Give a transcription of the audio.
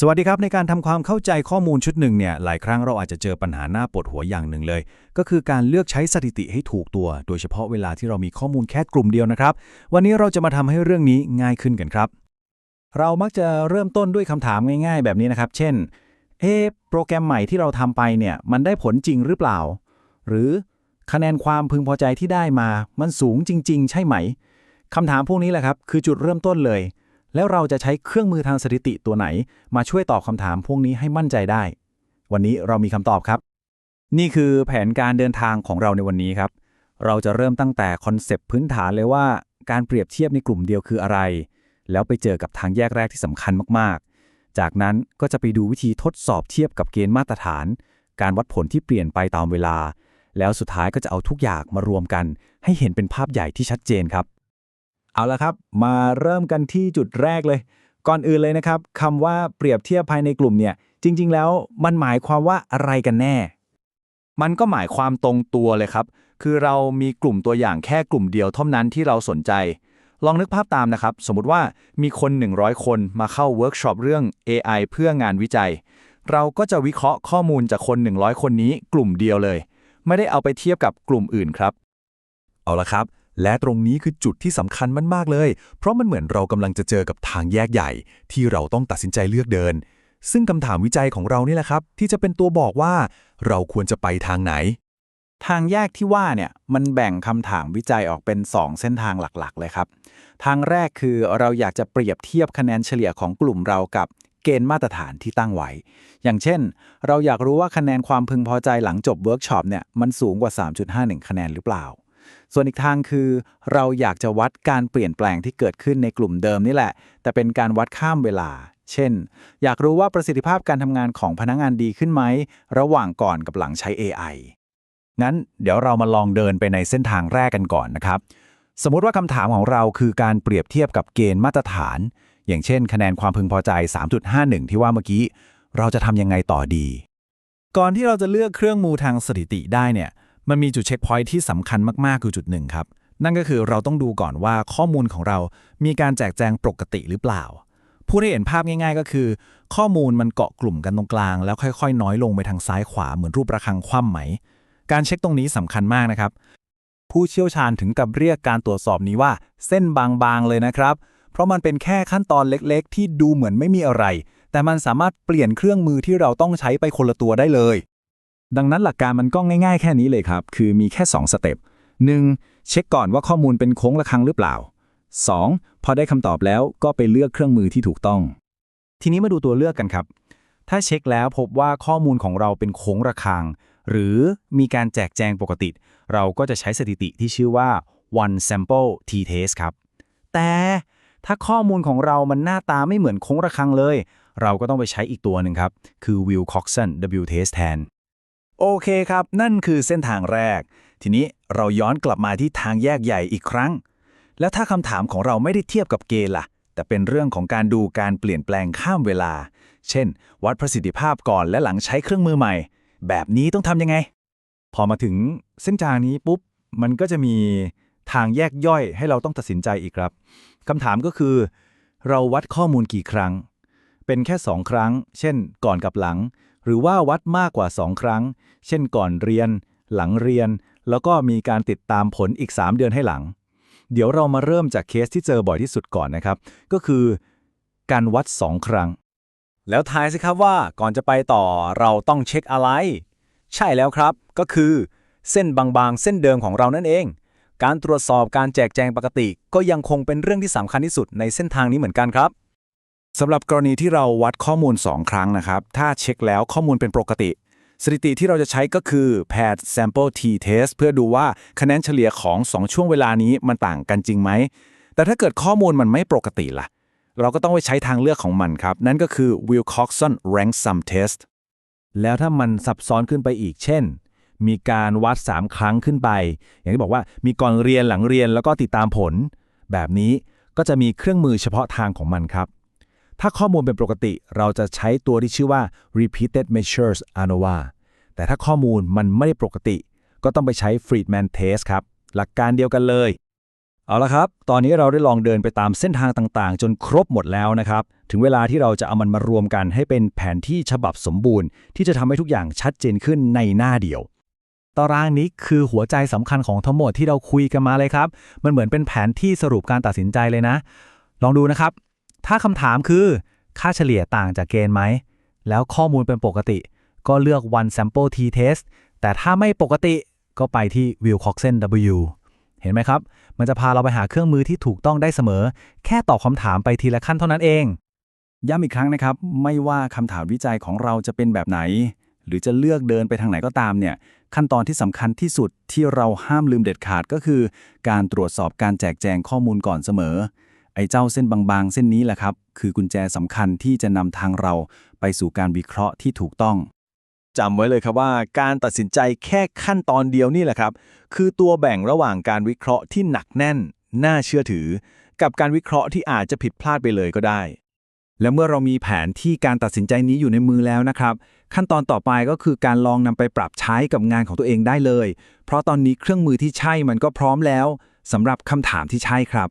สวัสดีครับ ในการทำความเข้าใจข้อมูลชุดหนึ่งเนี่ยหลายครั้งเราอาจจะเจอปัญหาหน้าปวดหัวอย่างหนึ่งเลย ก็คือการเลือกใช้สถิติให้ถูกตัว โดยเฉพาะเวลาที่เรามีข้อมูลแค่กลุ่มเดียวนะครับ วันนี้เราจะมาทำให้เรื่องนี้ง่ายขึ้นกันครับ เรามักจะเริ่มต้นด้วยคำถามง่าย ๆ แบบนี้นะครับ เช่นเอ๊โปรแกรมใหม่ที่เราทำไปเนี่ยมันได้ผลจริงหรือเปล่า หรือคะแนนความพึงพอใจที่ได้มา มันสูงจริง ๆ ใช่ไหมคำถามพวกนี้แหละครับคือจุดเริ่มต้นเลย แล้วเราจะใช้เครื่องมือทางสถิติตัวไหน มาช่วยตอบคำถามพวกนี้ให้มั่นใจได้ วันนี้เรามีคำตอบครับ นี่คือแผนการเดินทางของเราในวันนี้ครับ เราจะเริ่มตั้งแต่คอนเซปต์พื้นฐานเลยว่าการเปรียบเทียบในกลุ่มเดียวคืออะไร แล้วไปเจอกับทางแยกแรกที่สำคัญมากๆ จากนั้นก็จะไปดูวิธีทดสอบเทียบกับเกณฑ์มาตรฐาน การวัดผลที่เปลี่ยนไปตามเวลา แล้วสุดท้ายก็จะเอาทุกอย่างมารวมกัน ให้เห็นเป็นภาพใหญ่ที่ชัดเจนครับ เอาละครับ มาเริ่มกันที่จุดแรกเลย ก่อนอื่นเลยนะครับคำว่าเปรียบเทียบภายในกลุ่มเนี่ย จริง ๆ แล้วมันหมายความว่าอะไรกันแน่ มันก็หมายความตรงตัวเลยครับ คือเรามีกลุ่มตัวอย่างแค่กลุ่มเดียวเท่านั้นที่เราสนใจ ลองนึกภาพตามนะครับ สมมติว่ามีคน 100 คนมาเข้าเวิร์กช็อปเรื่อง AI เพื่องานวิจัย เราก็จะวิเคราะห์ข้อมูลจากคน 100 คนนี้กลุ่มเดียวเลย ไม่ได้เอาไปเทียบกับกลุ่มอื่นครับ เอาละครับ และตรงนี้คือจุดที่สำคัญมากๆเลย เพราะมันเหมือนเรากำลังจะเจอกับทางแยกใหญ่ ที่เราต้องตัดสินใจเลือกเดิน ซึ่งคำถามวิจัยของเรานี่แหละครับ ที่จะเป็นตัวบอกว่า เราควรจะไปทางไหน ทางแยกที่ว่าเนี่ยมันแบ่งคำถามวิจัยออกเป็น 2 เส้นทางหลักๆ เลยครับ ทางแรกคือเราอยากจะเปรียบเทียบคะแนนเฉลี่ยของกลุ่มเรากับเกณฑ์มาตรฐานที่ตั้งไว้ อย่างเช่น เราอยากรู้ว่าคะแนนความพึงพอใจหลังจบเวิร์กช็อปเนี่ยมันสูงกว่า 3.51 คะแนนหรือเปล่า ส่วนอีกทางคือเราอยากจะวัดการเปลี่ยนแปลงที่เกิดขึ้นในกลุ่มเดิมนี่แหละ แต่เป็นการวัดข้ามเวลา เช่น อยากรู้ว่าประสิทธิภาพการทำงานของพนักงานดีขึ้นไหม ระหว่างก่อนกับหลังใช้ AI งั้นเดี๋ยวเรามาลองเดินไปในเส้นทางแรกกันก่อนนะครับ สมมติว่าคำถามของเราคือการเปรียบเทียบกับเกณฑ์มาตรฐาน อย่างเช่น คะแนนความพึงพอใจ 3.51 ที่ว่าเมื่อกี้ เราจะทำยังไงต่อดี ก่อนที่เราจะเลือกเครื่องมือทางสถิติได้เนี่ย มันมีจุดเช็คพอยท์ที่สำคัญมาก ๆ คือจุดหนึ่งครับ นั่นก็คือเราต้องดูก่อนว่าข้อมูลของเรามีการแจกแจงปกติหรือเปล่าพูดให้เห็นภาพง่าย ๆ ก็คือ ข้อมูลมันเกาะกลุ่มกันตรงกลาง แล้วค่อย ๆ น้อยลงไปทางซ้ายขวาเหมือนรูประฆังคว่ำไหม การเช็คตรงนี้สำคัญมากนะครับ ผู้เชี่ยวชาญถึงกับเรียกการตรวจสอบนี้ว่า เส้นบางๆเลยนะครับ เพราะมันเป็นแค่ขั้นตอนเล็กๆ ที่ดูเหมือนไม่มีอะไร แต่มันสามารถเปลี่ยนเครื่องมือที่เราต้องใช้ไปคนละตัวได้เลย ดังนั้นหลักการมันก็ง่าย ๆ แค่นี้เลยครับ คือมีแค่ 2 สเต็ป 1. เช็คก่อนว่าข้อมูลเป็นโค้งระฆังหรือเปล่า 2. พอได้คำตอบแล้วก็ไปเลือกเครื่องมือที่ถูกต้อง ทีนี้มาดูตัวเลือกกันครับ ถ้าเช็คแล้วพบว่าข้อมูลของเราเป็นโค้งระฆัง หรือมีการแจกแจงปกติ เราก็จะใช้สถิติที่ชื่อว่า one sample t-test ครับ แต่ถ้าข้อมูลของเรามันหน้าตาไม่เหมือนโค้งระฆังเลย เราก็ต้องไปใช้อีกตัวหนึ่งครับ คือ Wilcoxon W-test แทน โอเคครับ นั่นคือเส้นทางแรก ทีนี้เราย้อนกลับมาที่ทางแยกใหญ่อีกครั้ง แล้วถ้าคำถามของเราไม่ได้เทียบกับเกณฑ์ล่ะ แต่เป็นเรื่องของการดูการเปลี่ยนแปลงข้ามเวลา เช่น วัดประสิทธิภาพก่อนและหลังใช้เครื่องมือใหม่ แบบนี้ต้องทำยังไง พอมาถึงเส้นทางนี้ปุ๊บ มันก็จะมีทางแยกย่อยให้เราต้องตัดสินใจอีกครับคำถามก็คือ เราวัดข้อมูลกี่ครั้ง เป็นแค่ 2 ครั้ง เช่น ก่อนกับหลัง หรือว่าวัดมากกว่า 2 ครั้ง เช่นก่อนเรียน หลังเรียน แล้วก็มีการติดตามผลอีก 3 เดือนให้หลัง เดี๋ยวเรามาเริ่มจากเคสที่เจอบ่อยที่สุดก่อนนะครับ ก็คือการวัด 2 ครั้ง แล้วทายสิครับว่าก่อนจะไปต่อเราต้องเช็คอะไร ใช่แล้วครับ ก็คือ เส้นบางๆ เส้นเดิมของเรานั่นเอง การตรวจสอบการแจกแจงปกติ ก็ยังคงเป็นเรื่องที่สำคัญที่สุดในเส้นทางนี้เหมือนกันครับ สำหรับกรณีที่เราวัดข้อมูล 2 ครั้งนะครับ ถ้าเช็คแล้วข้อมูลเป็นปกติ สถิติที่เราจะใช้ก็คือ paired sample t-test เพื่อดูว่าคะแนนเฉลี่ยของ 2 ช่วงเวลานี้มันต่างกันจริงไหม แต่ถ้าเกิดข้อมูลมันไม่ปกติล่ะ เราก็ต้องไปใช้ทางเลือกของมันครับ นั่นก็คือ Wilcoxon Rank Sum Test แล้วถ้ามันซับซ้อนขึ้นไปอีก เช่น มีการวัด 3 ครั้งขึ้นไป อย่างที่บอกว่ามีก่อนเรียนหลังเรียนแล้วก็ติดตามผล แบบนี้ก็จะมีเครื่องมือเฉพาะทางของมันครับ ถ้าข้อมูลเป็นปกติ เราจะใช้ตัวที่ชื่อว่า repeated measures ANOVA แต่ถ้าข้อมูลมันไม่ได้ปกติ ก็ต้องไปใช้ Friedman test ครับ หลักการเดียวกันเลย เอาละครับ ตอนนี้เราได้ลองเดินไปตามเส้นทางต่างๆ จนครบหมดแล้วนะครับ ถึงเวลาที่เราจะเอามันมารวมกันให้เป็นแผนที่ฉบับสมบูรณ์ ที่จะทำให้ทุกอย่างชัดเจนขึ้นในหน้าเดียวตารางนี้คือหัวใจสำคัญของทั้งหมดที่เราคุยกันมาเลยครับ มันเหมือนเป็นแผนที่สรุปการตัดสินใจเลยนะ ลองดูนะครับ ถ้าคำถามคือ ค่าเฉลี่ยต่างจากเกณฑ์ไหม แล้วข้อมูลเป็นปกติ ก็เลือก one sample t test แต่ถ้าไม่ปกติก็ไปที่ Wilcoxon W เห็นไหมครับ มันจะพาเราไปหาเครื่องมือที่ถูกต้องได้เสมอ แค่ตอบคำถามไปทีละขั้นเท่านั้นเอง ย้ำอีกครั้งนะครับ ไม่ว่าคำถามวิจัยของเราจะเป็นแบบไหน หรือจะเลือกเดินไปทางไหนก็ตามเนี่ย ขั้นตอนที่สำคัญที่สุดที่เราห้ามลืมเด็ดขาดก็คือ การตรวจสอบการแจกแจงข้อมูลก่อนเสมอ ไอ้เจ้าเส้นบางๆ เส้นนี้แหละครับ คือกุญแจสำคัญที่จะนำทางเราไปสู่การวิเคราะห์ที่ถูกต้องจำไว้เลยครับว่าการตัดสินใจแค่ขั้นตอนเดียวนี่แหละครับ คือตัวแบ่งระหว่างการวิเคราะห์ที่หนักแน่น น่าเชื่อถือ กับการวิเคราะห์ที่อาจจะผิดพลาดไปเลยก็ได้ และเมื่อเรามีแผนที่การตัดสินใจนี้อยู่ในมือแล้วนะครับ ขั้นตอนต่อไปก็คือการลองนำไปปรับใช้กับงานของตัวเองได้เลย เพราะตอนนี้เครื่องมือที่ใช่มันก็พร้อมแล้วสำหรับคำถามที่ใช่ครับ